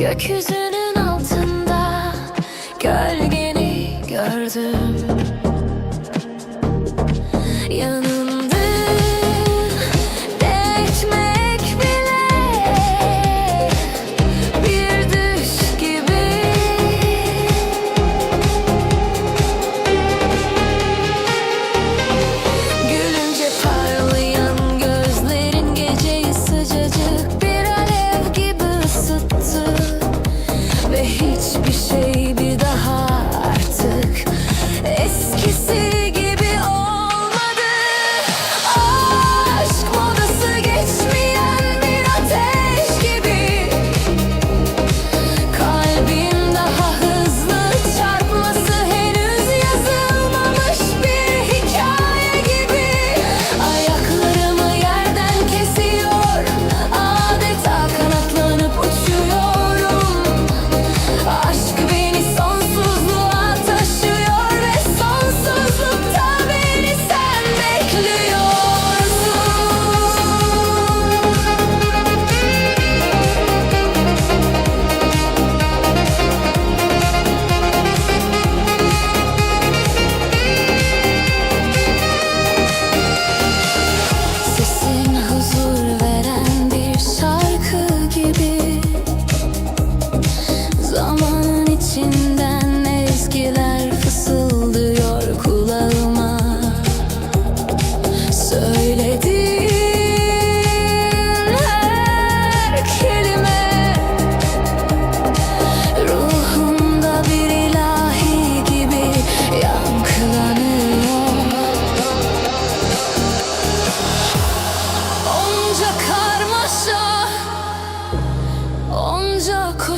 Gökyüzünün altında gölgeni gördüm. Yanı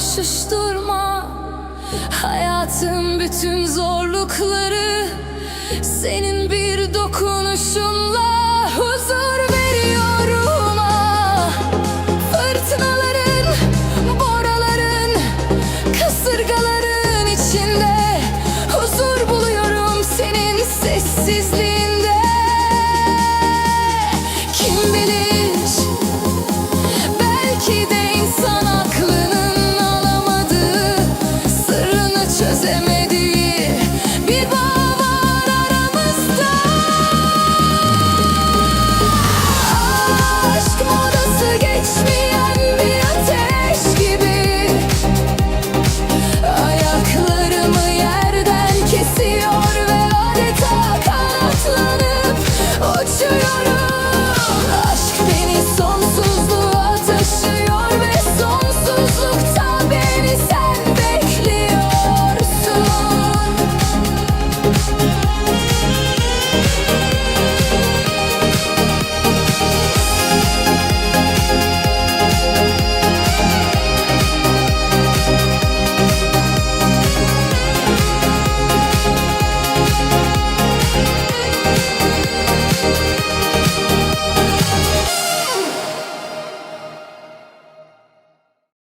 koşuşturma Hayatın bütün zorlukları Senin bir dokunuşunla